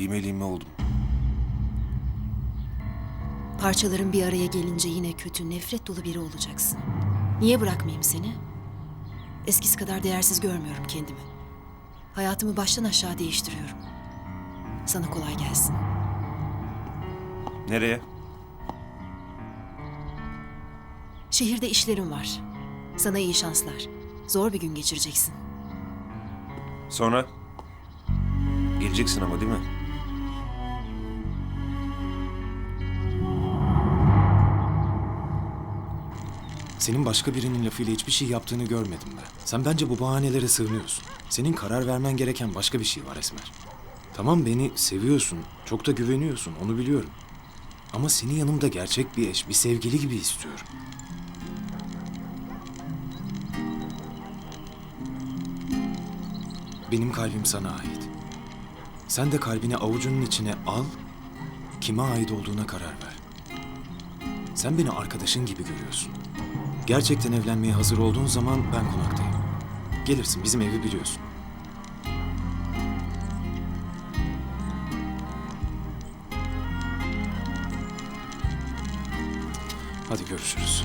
Lime lime oldum. Parçaların bir araya gelince yine kötü, nefret dolu biri olacaksın. Niye bırakmayayım seni? Eskisi kadar değersiz görmüyorum kendimi. Hayatımı baştan aşağı değiştiriyorum. Sana kolay gelsin. Nereye? Şehirde işlerim var. Sana iyi şanslar. Zor bir gün geçireceksin. Sonra? Geleceksin ama değil mi? Senin başka birinin lafıyla hiçbir şey yaptığını görmedim ben. Sen bence bu bahanelere sığınıyorsun. Senin karar vermen gereken başka bir şey var Esmer. Tamam beni seviyorsun, çok da güveniyorsun, onu biliyorum. Ama seni yanımda gerçek bir eş, bir sevgili gibi istiyorum. Benim kalbim sana ait. Sen de kalbini avucunun içine al, kime ait olduğuna karar ver. Sen beni arkadaşın gibi görüyorsun. Gerçekten evlenmeye hazır olduğun zaman ben konaktayım. Gelirsin bizim evi biliyorsun. Hadi görüşürüz.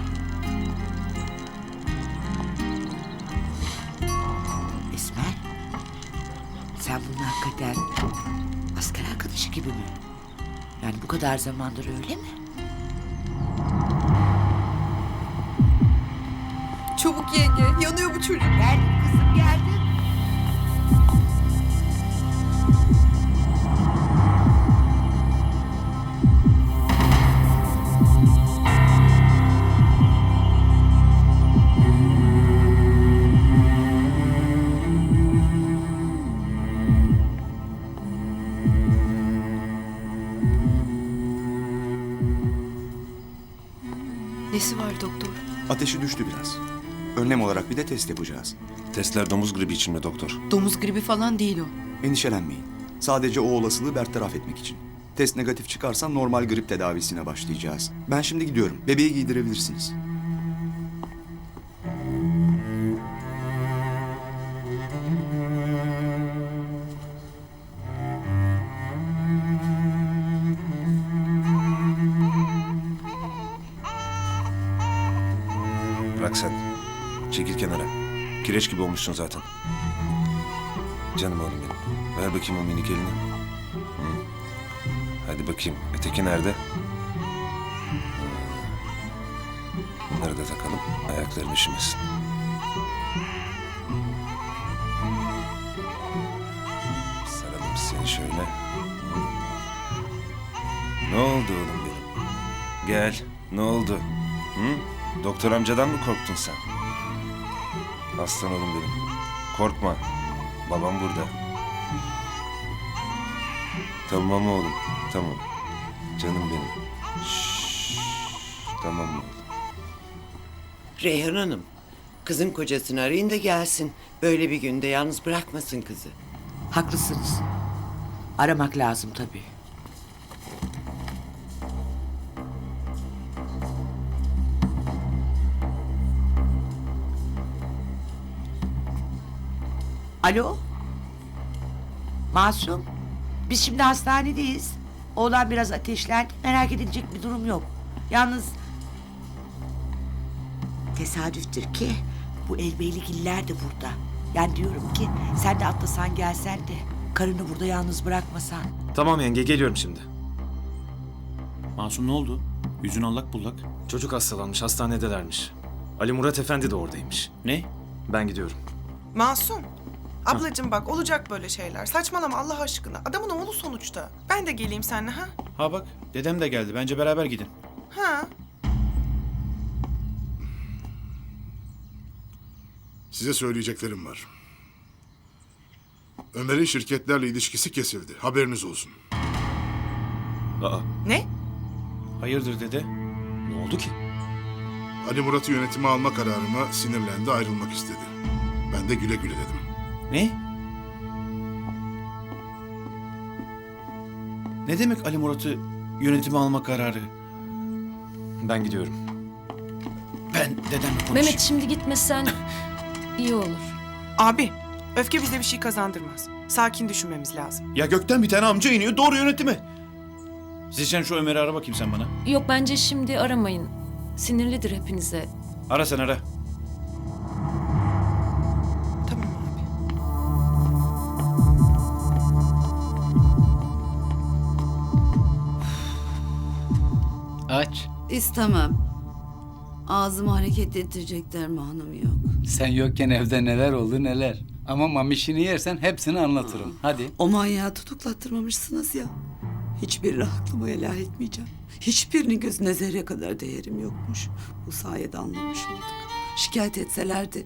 Esmer, sen bunun hakikaten asker arkadaşı gibi mi? Yani bu kadar zamandır öyle mi? Çabuk yenge, yanıyor bu çocuk. Geldim kızım geldim. Nesi var doktor? Ateşi düştü biraz. Önlem olarak bir de test yapacağız. Testler domuz gribi için mi doktor? Domuz gribi falan değil o. Endişelenmeyin. Sadece o olasılığı bertaraf etmek için. Test negatif çıkarsa normal grip tedavisine başlayacağız. Ben şimdi gidiyorum. Bebeği giydirebilirsiniz. Çekil kenara. Kireç gibi olmuşsun zaten. Canım oğlum benim. Ver bakayım o minik elini. Hı. Hadi bakayım. Öteki nerede? Bunları da takalım. Ayakların üşümesin. Saralım seni şöyle. Ne oldu oğlum benim? Gel. Ne oldu? Hı? Doktor amcadan mı korktun sen? Aslan oğlum benim. Korkma. Babam burada. Tamam oğlum. Tamam. Canım benim. Şşş. Tamam oğlum. Reyhan Hanım, kızın kocasını arayın da gelsin. Böyle bir günde yalnız bırakmasın kızı. Haklısınız. Aramak lazım tabii. Alo? Masum? Biz şimdi hastanedeyiz. Oğlan biraz ateşlendi. Merak edilecek bir durum yok. Yalnız... Tesadüftür ki bu elbeyligiller de burada. Yani diyorum ki sen de atlasan gelsen de karını burada yalnız bırakmasan. Tamam yenge geliyorum şimdi. Masum ne oldu? Yüzün allak bullak. Çocuk hastalanmış hastanedelermiş. Ali Murat Efendi de oradaymış. Ne? Ben gidiyorum. Masum. Ablacığım bak olacak böyle şeyler. Saçmalama Allah aşkına. Adamın oğlu sonuçta. Ben de geleyim seninle ha? Ha bak dedem de geldi. Bence beraber gidin. Ha? Size söyleyeceklerim var. Ömer'in şirketlerle ilişkisi kesildi. Haberiniz olsun. Aa Ne? Hayırdır dede? ne oldu ki? Ali Murat'ı yönetime alma kararıma sinirlendi, ayrılmak istedi. Ben de güle güle dedim. Ne? Ne demek Ali Murat'ı yönetime alma kararı? Ben gidiyorum. Ben dedemle konuşayım. Mehmet şimdi gitmesen iyi olur. Abi Öfke bize bir şey kazandırmaz. Sakin düşünmemiz lazım. Ya gökten bir tane amca iniyor doğru yönetime. Zişen şu Ömer'i ara bakayım sen bana. Yok bence şimdi aramayın. Sinirlidir hepinize. Ara sen ara. Aç. İstemem. Ağzımı hareket ettirecek dermanım yok. Sen yokken evde neler oldu neler. Ama mamişini yersen hepsini anlatırım. Hadi. O manyağı tutuklattırmamışsınız ya. Hiçbirini aklıma helal etmeyeceğim. Hiçbirinin gözüne zerre kadar değerim yokmuş. Bu sayede anlamış olduk. Şikayet etselerdi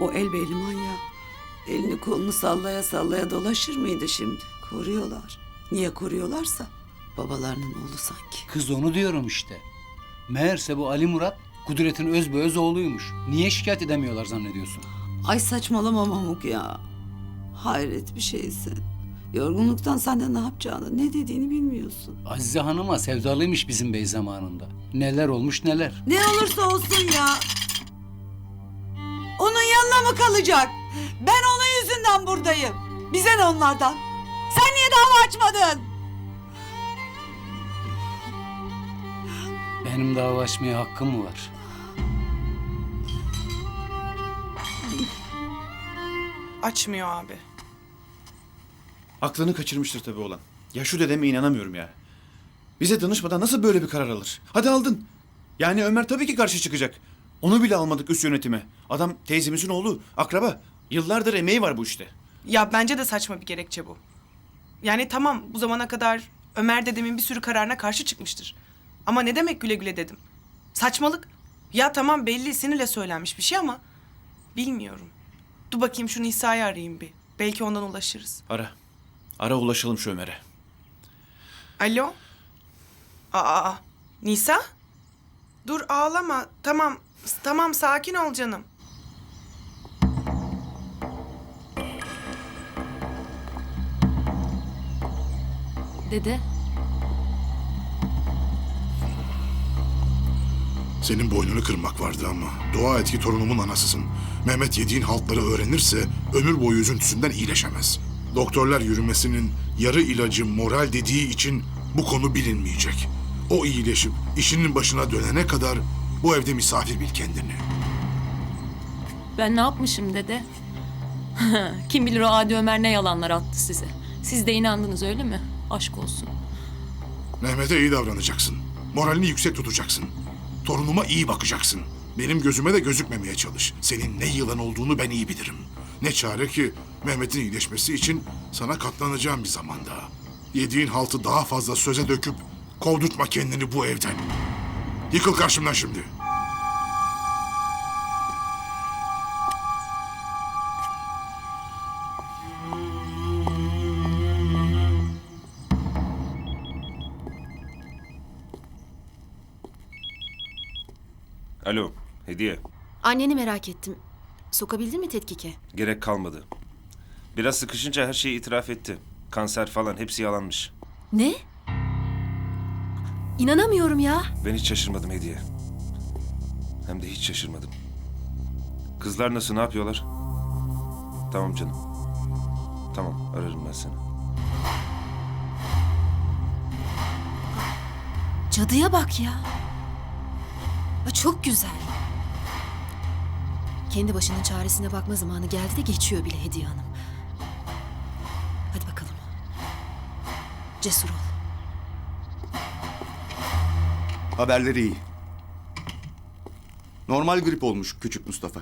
o el beyli manyağı elini kolunu sallaya sallaya dolaşır mıydı şimdi? Koruyorlar. Niye koruyorlarsa babalarının oğlu sanki. Kız onu diyorum işte. Meğerse bu Ali Murat Kudret'in özbeöz oğluymuş. Niye şikayet edemiyorlar zannediyorsun? Ay saçmalama Mamuk ya. Hayret bir şeysin. Yorgunluktan sen de ne yapacağını, ne dediğini bilmiyorsun. Azize Hanım'a sevdalıymış bizim bey zamanında. Neler olmuş neler. Ne olursa olsun ya. Onun yanına mı kalacak? Ben onun yüzünden buradayım. Bize ne onlardan? Sen niye dava açmadın? Benim dava açmaya hakkım mı var? Açmıyor abi. Aklını kaçırmıştır tabii olan. Ya şu dedeme inanamıyorum ya. Bize danışmadan nasıl böyle bir karar alır? Hadi aldın. Yani Ömer tabii ki karşı çıkacak. Onu bile almadık üst yönetime. Adam teyzemizin oğlu, akraba. Yıllardır emeği var bu işte. Ya bence de saçma bir gerekçe bu. Yani tamam bu zamana kadar Ömer dedemin bir sürü kararına karşı çıkmıştır. Ama ne demek güle güle dedim. Saçmalık. Ya tamam belli sinirle söylenmiş bir şey ama bilmiyorum. Dur bakayım şu Nisa'yı arayayım bir. Belki ondan ulaşırız. Ara. Ara ulaşalım şu Ömer'e. Alo? Aa, Nisa? Dur ağlama. Tamam, tamam sakin ol canım. Dede, Senin boynunu kırmak vardı ama. Dua et ki torunumun anasısın. Mehmet yediğin haltları öğrenirse ömür boyu üzüntüsünden iyileşemez. Doktorlar yürümesinin yarı ilacı moral dediği için bu konu bilinmeyecek. O iyileşip işinin başına dönene kadar bu evde misafir bil kendini. ben ne yapmışım dede? Kim bilir o Adi Ömer ne yalanlar attı size. Siz de inandınız öyle mi? Aşk olsun. Mehmet'e iyi davranacaksın. Moralini yüksek tutacaksın. Torunuma iyi bakacaksın. Benim gözüme de gözükmemeye çalış. Senin ne yılan olduğunu ben iyi bilirim. Ne çare ki Mehmet'in iyileşmesi için sana katlanacağım bir zaman daha. Yediğin haltı daha fazla söze döküp kovdurtma kendini bu evden. Yıkıl karşımdan şimdi. Alo, Hediye. Anneni merak ettim. Sokabildin mi tetkike? Gerek kalmadı. Biraz sıkışınca her şeyi itiraf etti. Kanser falan hepsi yalanmış. Ne? İnanamıyorum ya. Ben hiç şaşırmadım Hediye. Hem de hiç şaşırmadım. Kızlar nasıl, ne yapıyorlar? Tamam canım. Tamam, ararım ben seni. Cadıya bak ya. Çok güzel. Kendi başının çaresine bakma zamanı geldi de geçiyor bile Hediye Hanım. Hadi bakalım. Cesur ol. Haberleri iyi. Normal grip olmuş küçük Mustafa.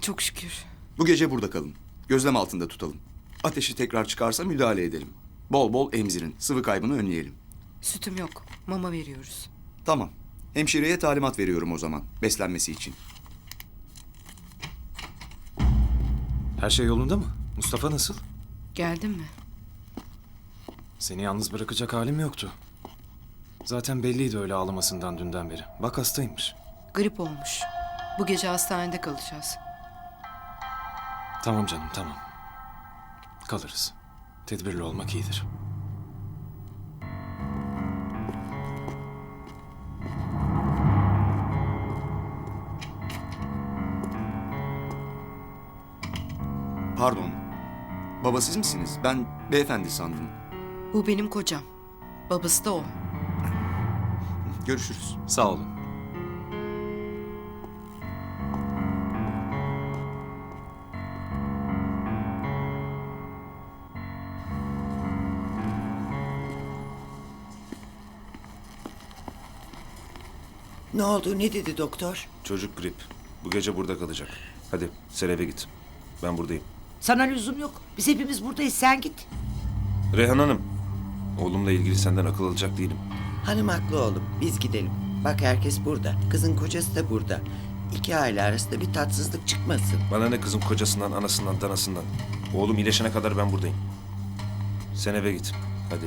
Çok şükür. Bu gece burada kalın. Gözlem altında tutalım. Ateşi tekrar çıkarsa müdahale edelim. Bol bol emzirin. Sıvı kaybını önleyelim. Sütüm yok. Mama veriyoruz. Tamam. Hemşireye talimat veriyorum o zaman. Beslenmesi için. Her şey yolunda mı? Mustafa nasıl? Geldin mi? Seni yalnız bırakacak halim yoktu. Zaten belliydi öyle ağlamasından dünden beri. Bak hastaymış. Grip olmuş. Bu gece hastanede kalacağız. Tamam canım tamam. Kalırız. Tedbirli olmak iyidir. Pardon. Baba siz misiniz? Ben beyefendi sandım. Bu benim kocam. Babası da o. Görüşürüz. Sağ olun. Ne oldu ne dedi doktor? Çocuk grip. Bu gece burada kalacak. Hadi sen eve git. Ben buradayım. Sana lüzum yok. Biz hepimiz buradayız. Sen git. Reyhan Hanım. Oğlumla ilgili senden akıl alacak değilim. Hanım haklı oğlum. Biz gidelim. Bak herkes burada. Kızın kocası da burada. İki aile arasında bir tatsızlık çıkmasın. Bana ne kızın kocasından, anasından, danasından. Oğlum iyileşene kadar ben buradayım. Sen eve git. Hadi.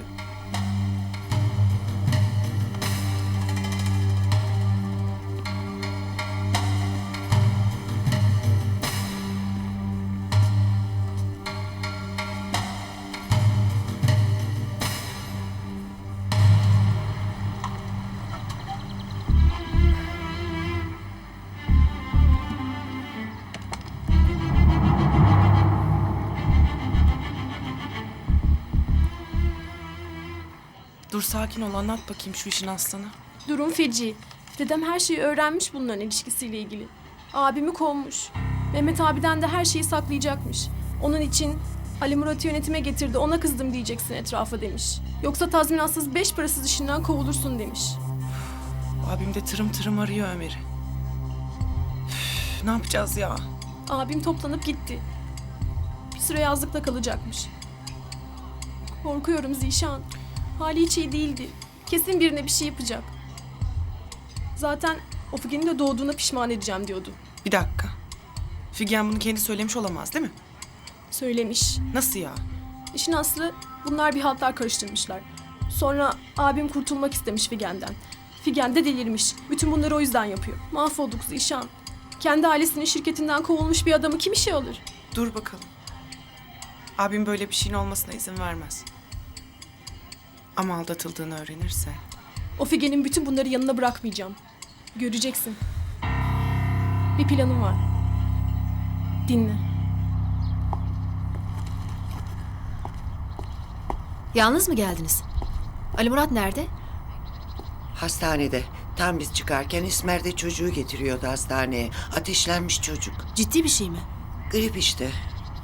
Sakin ol anlat bakayım şu işin aslını. Durum feci. Dedem her şeyi öğrenmiş bunların ilişkisiyle ilgili. Abimi kovmuş. Mehmet abiden de her şeyi saklayacakmış. Onun için Ali Murat'ı yönetime getirdi ona kızdım diyeceksin etrafa demiş. Yoksa tazminatsız beş parasız işinden kovulursun demiş. Abim de tırım tırım arıyor Ömer'i. Üf, Ne yapacağız ya? Abim toplanıp gitti. Bir süre yazlıkta kalacakmış. Korkuyorum Zişan. Hali hiç iyi değildi. Kesin birine bir şey yapacak. Zaten o Figen'in de doğduğuna pişman edeceğim diyordu. Bir dakika. Figen bunu kendi söylemiş olamaz değil mi? Söylemiş. Nasıl ya? İşin aslı bunlar bir haltlar karıştırmışlar. Sonra abim kurtulmak istemiş Figen'den. Figen de delirmiş. Bütün bunları o yüzden yapıyor. Mahvolduk Zişan. Kendi ailesinin şirketinden kovulmuş bir adamı kim işe alır? Dur bakalım. Abim böyle bir şeyin olmasına izin vermez. Ama aldatıldığını öğrenirse... O Figen'in bütün bunları yanına bırakmayacağım. Göreceksin. Bir planım var. Dinle. Yalnız mı geldiniz? Ali Murat nerede? Hastanede. Tam biz çıkarken İsmer de çocuğu getiriyordu hastaneye. Ateşlenmiş çocuk. Ciddi bir şey mi? Grip işte.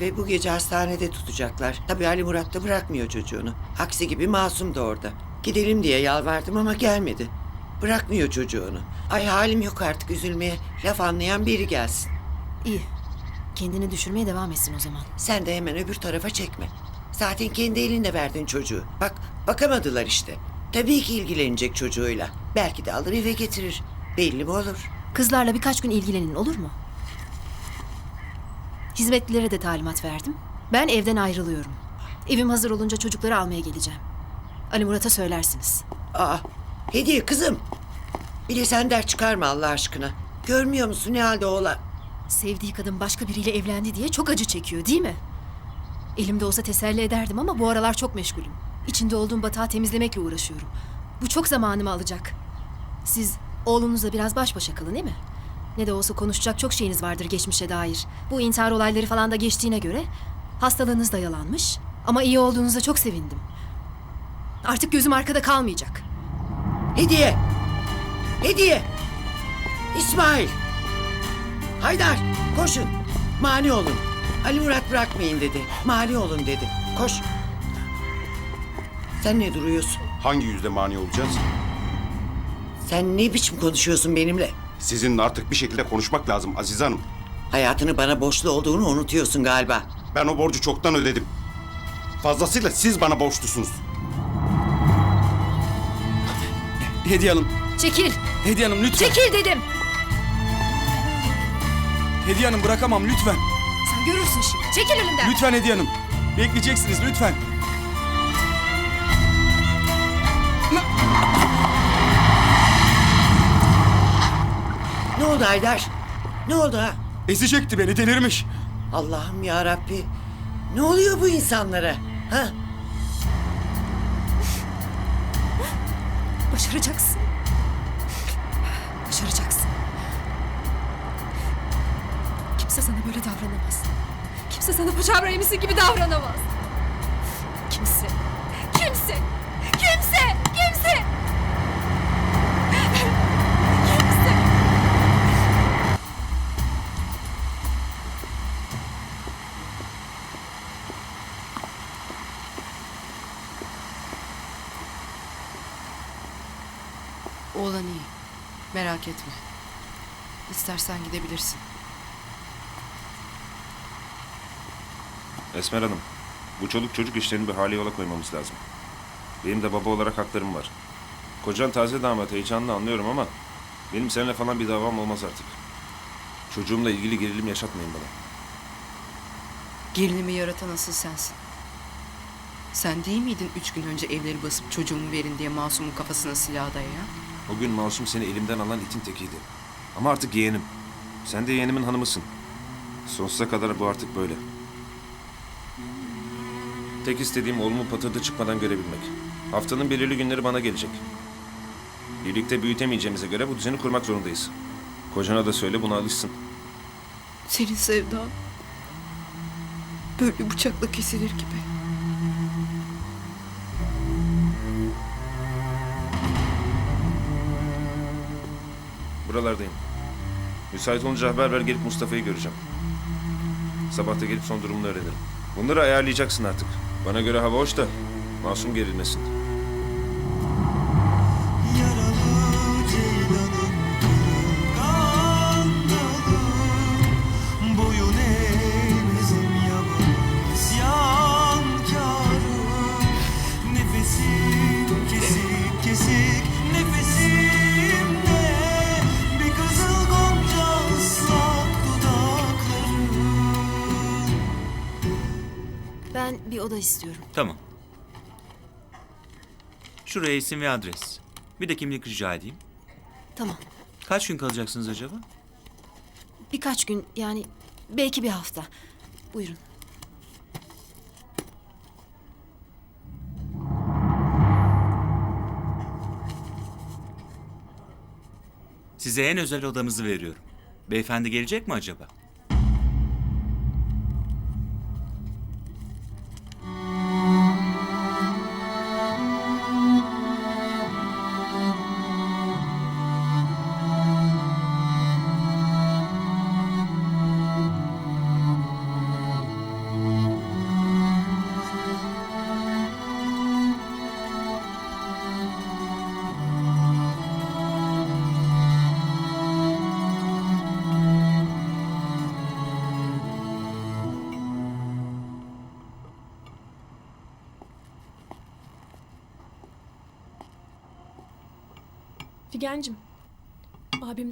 Ve bu gece hastanede tutacaklar. Tabii Ali Murat da bırakmıyor çocuğunu. Aksi gibi Masum da orada. Gidelim diye yalvardım ama gelmedi. Bırakmıyor çocuğunu. Ay halim yok artık üzülmeye. Laf anlayan biri gelsin. İyi. Kendini düşürmeye devam etsin o zaman. Sen de hemen öbür tarafa çekme. Zaten kendi elinle verdin çocuğu. Bak bakamadılar işte. Tabii ki ilgilenecek çocuğuyla. Belki de alır eve getirir. Belli mi olur? Kızlarla birkaç gün ilgilenin olur mu? Hizmetlilere de talimat verdim. Ben evden ayrılıyorum. Evim hazır olunca çocukları almaya geleceğim. Ali Murat'a söylersiniz. Aa, hediye kızım. Bir de sen dert çıkarma Allah aşkına. Görmüyor musun ne halde oğlan? Sevdiği kadın başka biriyle evlendi diye çok acı çekiyor değil mi? Elimde olsa teselli ederdim ama bu aralar çok meşgulüm. İçinde olduğum batağı temizlemekle uğraşıyorum. Bu çok zamanımı alacak. Siz oğlunuzla biraz baş başa kalın değil mi? Ne de olsa konuşacak çok şeyiniz vardır geçmişe dair. Bu intihar olayları falan da geçtiğine göre hastalığınız da yalanmış. Ama iyi olduğunuza çok sevindim. Artık gözüm arkada kalmayacak. Hediye! Hediye! İsmail! Haydar koşun. Mani olun. Ali Murat bırakmayın dedi. Mani olun dedi. Koş. Sen ne duruyorsun? Hangi yüzde mani olacağız? Sen ne biçim konuşuyorsun benimle? Sizinle artık bir şekilde konuşmak lazım Azize Hanım. Hayatını bana borçlu olduğunu unutuyorsun galiba. Ben o borcu çoktan ödedim. Fazlasıyla siz bana borçlusunuz. Hediye Hanım, Çekil! Hediye Hanım lütfen. Çekil dedim! Hediye Hanım bırakamam lütfen. Sen görürsün şimdi. Çekil önümden! Lütfen Hediye Hanım. Bekleyeceksiniz lütfen. Ne oldu Haydar? Ne oldu ha? Ezecekti beni delirmiş. Allah'ım ya Rabbi. Ne oluyor bu insanlara? Ha? Başaracaksın. Başaracaksın. Kimse sana böyle davranamaz. Kimse. sana paçavra yemisi gibi davranamaz. Kimse. Kimse. Kimse. Kimse. Kimse. Oğlan iyi. Merak etme. İstersen gidebilirsin. Esmer Hanım, bu çoluk çocuk işlerini bir hale yola koymamız lazım. Benim de baba olarak haklarım var. Kocan taze damat heyecanlı anlıyorum ama benim seninle falan bir davam olmaz artık. Çocuğumla ilgili gerilim yaşatmayın bana. Gelinimi yaratan asıl sensin. Sen değil miydin üç gün önce evleri basıp çocuğumu verin diye masumun kafasına silah dayayan? O gün masum seni elimden alan itin tekiydi. Ama artık yeğenim. Sen de yeğenimin hanımısın. Sonsuza kadar bu artık böyle. Tek istediğim oğlumu patırda çıkmadan görebilmek. Haftanın belirli günleri bana gelecek. Birlikte büyütemeyeceğimize göre bu düzeni kurmak zorundayız. Kocana da söyle buna alışsın. Senin sevdan böyle bıçakla kesilir gibi. Buralardayım. Müsait olunca haber ver gelip Mustafa'yı göreceğim. Sabah da gelip son durumunu öğrenirim. Bunları ayarlayacaksın artık. Bana göre hava hoş da masum gerilmesin. Oda istiyorum. Tamam. Şuraya isim ve adres. Bir de kimlik rica edeyim. Tamam. Kaç gün kalacaksınız acaba? Birkaç gün yani belki bir hafta. Buyurun. Size en özel odamızı veriyorum. Beyefendi gelecek mi acaba?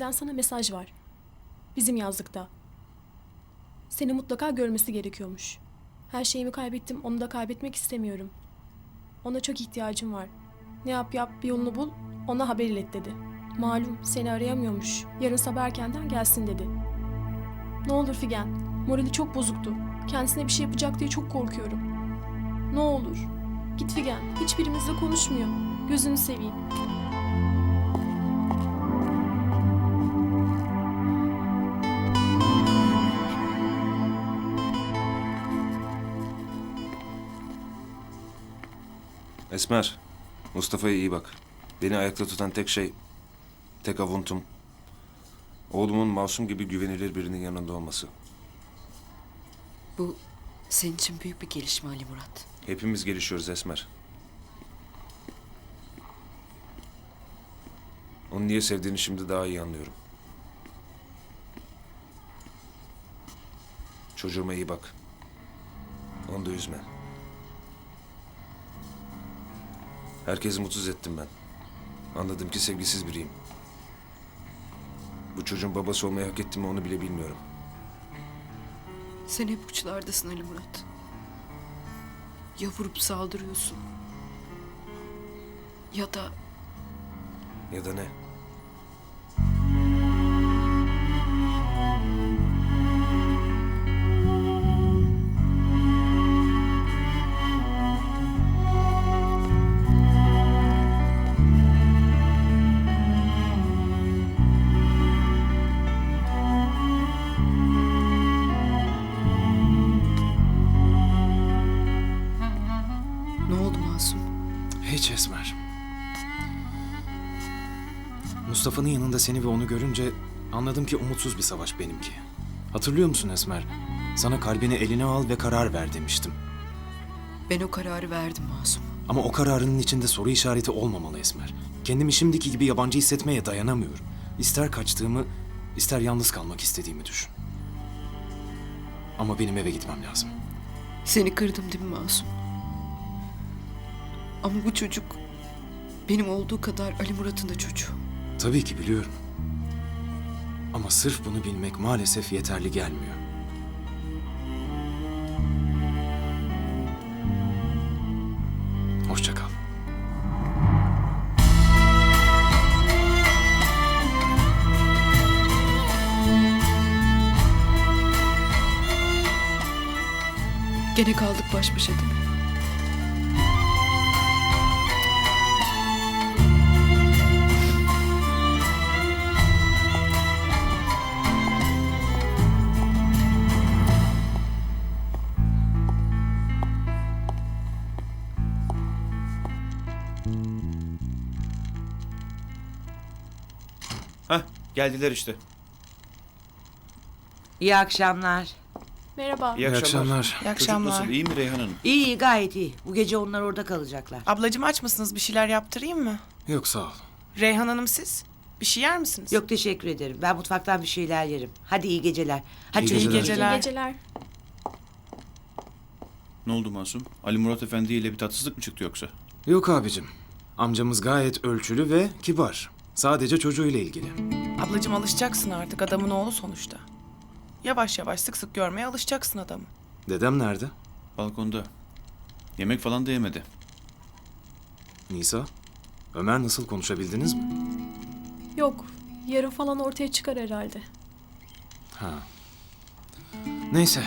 Abimden sana mesaj var. Bizim yazlıkta. Seni mutlaka görmesi gerekiyormuş. Her şeyimi kaybettim, onu da kaybetmek istemiyorum. Ona çok ihtiyacım var. Ne yap yap bir yolunu bul, ona haber ilet dedi. Malum seni arayamıyormuş. Yarın sabah erkenden gelsin dedi. Ne olur Figen, morali çok bozuktu. Kendisine bir şey yapacak diye çok korkuyorum. Ne olur. Git Figen, hiçbirimizle konuşmuyor. Gözünü seveyim. Esmer, Mustafa'ya iyi bak. Beni ayakta tutan tek şey, tek avuntum, oğlumun masum gibi güvenilir birinin yanında olması. Bu senin için büyük bir gelişme Ali Murat. Hepimiz gelişiyoruz Esmer. Onu niye sevdiğini şimdi daha iyi anlıyorum. Çocuğuma iyi bak. Onu da üzme. Herkesi mutsuz ettim ben. Anladım ki sevgisiz biriyim. Bu çocuğun babası olmayı hak ettim mi onu bile bilmiyorum. Sen hep uçlardasın Ali Murat. Ya vurup saldırıyorsun. Ya da Ya da ne? Mustafa'nın yanında seni ve onu görünce anladım ki umutsuz bir savaş benimki. Hatırlıyor musun Esmer? Sana kalbini eline al ve karar ver demiştim. Ben o kararı verdim Masum. Ama o kararının içinde soru işareti olmamalı Esmer. Kendimi şimdiki gibi yabancı hissetmeye dayanamıyorum. İster kaçtığımı, ister yalnız kalmak istediğimi düşün. Ama benim eve gitmem lazım. Seni kırdım değil mi Masum? Ama bu çocuk benim olduğu kadar Ali Murat'ın da çocuğu. Tabii ki biliyorum. Ama sırf bunu bilmek maalesef yeterli gelmiyor. Hoşça kal. Gene kaldık baş başa değil mi? Geldiler işte. İyi akşamlar. Merhaba. İyi akşamlar. İyi Çocuk akşamlar. nasıl iyi mi Reyhan Hanım? İyi iyi gayet iyi. Bu gece onlar orada kalacaklar. Ablacığım aç mısınız? Bir şeyler yaptırayım mı? Yok sağ ol. Reyhan Hanım siz? Bir şey yer misiniz? Yok teşekkür ederim. Ben mutfaktan bir şeyler yerim. Hadi iyi geceler. Hadi İyi çocuklar. İyi geceler. İyi geceler. Ne oldu Masum? Ali Murat Efendi ile bir tatsızlık mı çıktı yoksa? Yok abicim. Amcamız gayet ölçülü ve kibar. Sadece çocuğuyla ilgili. Ablacığım alışacaksın artık. Adamın oğlu sonuçta. Yavaş yavaş sık sık görmeye alışacaksın adamı. Dedem nerede? Balkonda. Yemek falan da yemedi. Nisa? Ömer nasıl konuşabildiniz mi? Yok. Yarın falan ortaya çıkar herhalde. Ha. Neyse.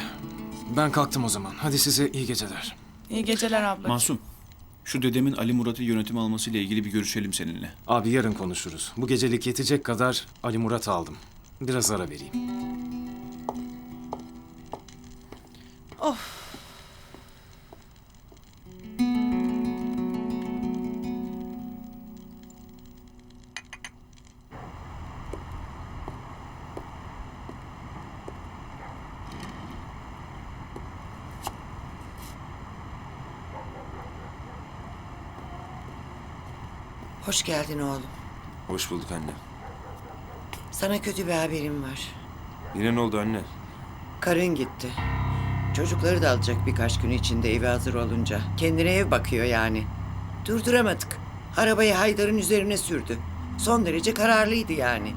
Ben kalktım o zaman. Hadi size iyi geceler. İyi geceler abla. Masum. Şu dedemin Ali Murat'ı yönetim almasıyla ilgili bir görüşelim seninle. Abi yarın konuşuruz. Bu gecelik yetecek kadar Ali Murat aldım. Biraz ara vereyim. Hoş geldin oğlum. Hoş bulduk anne. Sana kötü bir haberim var. Yine ne oldu anne? Karın gitti. Çocukları da alacak birkaç gün içinde evi hazır olunca. Kendine ev bakıyor yani. Durduramadık. Arabayı Haydar'ın üzerine sürdü. Son derece kararlıydı yani.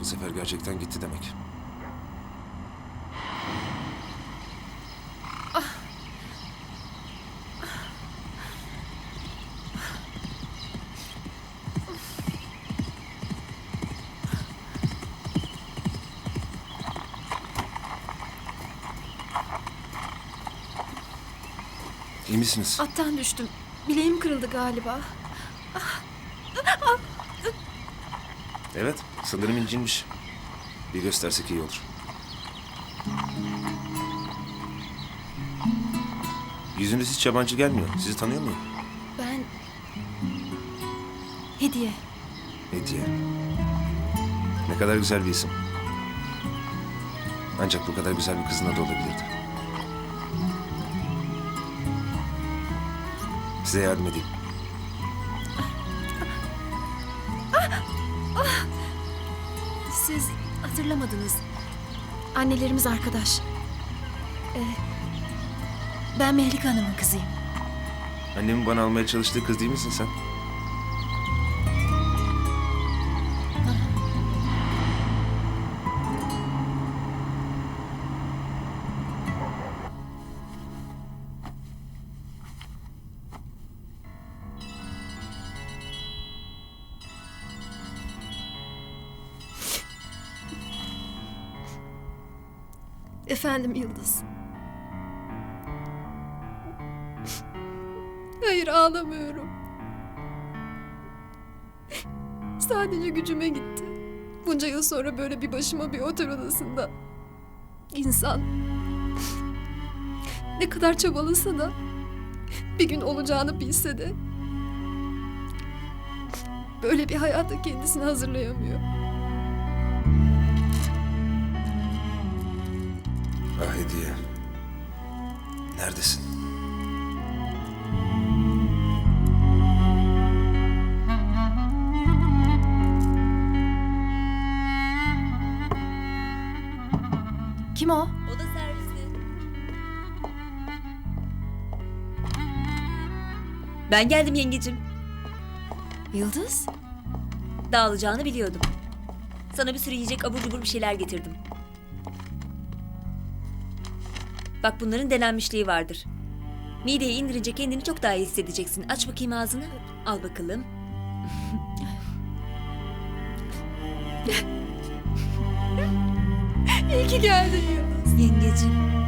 Bu sefer gerçekten gitti demek. Misiniz? Attan düştüm. Bileğim kırıldı galiba. Evet, sanırım incinmiş. Bir göstersek iyi olur. Yüzünüz hiç yabancı gelmiyor. Sizi tanıyor muyum? Ben... Hediye. Hediye. Ne kadar güzel bir isim. Ancak bu kadar güzel bir kızın adı olabilirdi. Size yardım edeyim. Siz hatırlamadınız. Annelerimiz arkadaş. Ee, ben Mehlika Hanım'ın kızıyım. Annemin bana almaya çalıştığı kız değil misin sen? Efendim Yıldız. Hayır ağlamıyorum. Sadece gücüme gitti. Bunca yıl sonra böyle bir başıma bir otel odasında. İnsan ne kadar çabalasa da bir gün olacağını bilse de böyle bir hayata kendisini hazırlayamıyor. Hediye. Neredesin? Kim o? O da serviste. Ben geldim yengecim. Yıldız? Dağılacağını biliyordum. Sana bir sürü yiyecek abur cubur bir şeyler getirdim. Bak bunların denenmişliği vardır. Mideye indirince kendini çok daha iyi hissedeceksin. Aç bakayım ağzını. Al bakalım. İyi ki geldin Yıldız. Yengecim.